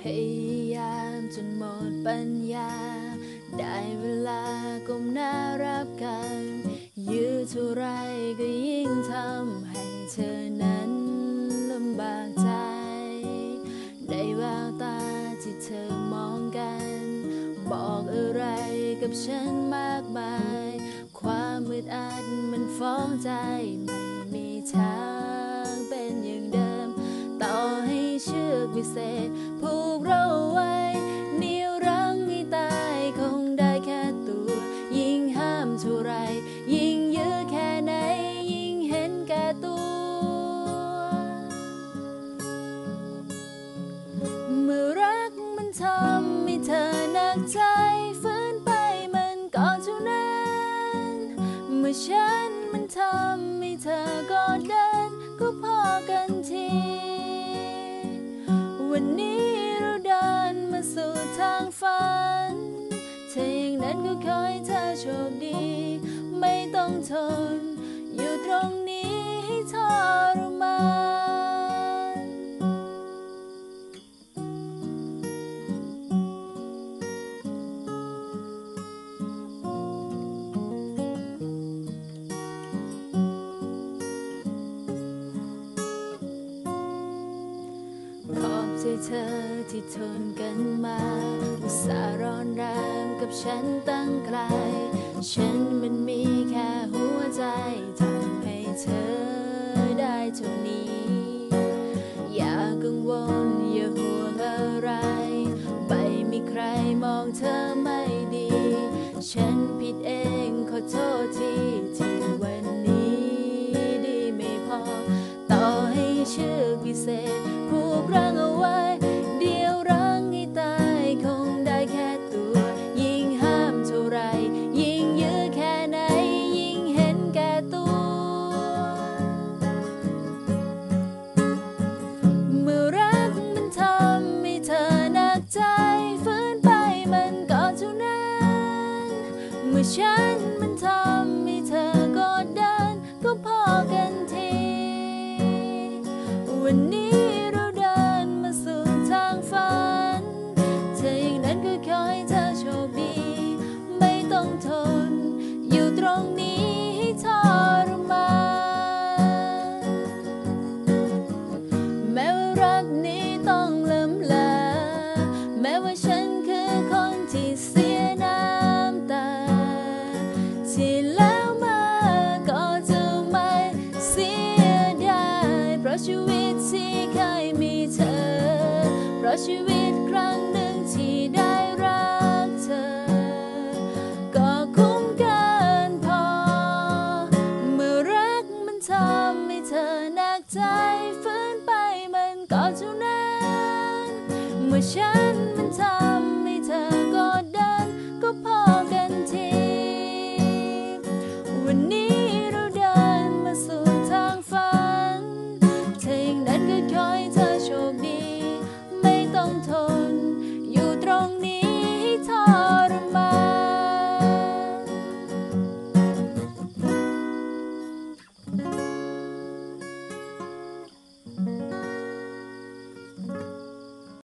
พยายามจนหมดปัญญา ได้เวลาก้มหน้ารับกัน ยื้อเท่าไรก็ยิ่งทำให้เธอนั้นลำบากใจได้แววตาที่เธอมองกัน บอกอะไรกับฉันมากมาย ความมืดอัดมันฟ้องใจไม่มีทางเป็นอย่างเดิม ต่อให้เชือกวิเศษ เมื่อฉันมันทำให้เธอก็เดินก็พอกันที วันนี้ ใจเธอที่ทนกันมาอุตส่าห์ร้อนแรงกับฉันตั้งไกล ฉันมันมี เราะชีวิตครั้งหนึ่งที่ได้รักเธอ ก็คุ้มเกินพอ เมื่อรักมันทำให้เธอหนักใจฝืนไปมันก็เท่านั้น เมื่อฉัน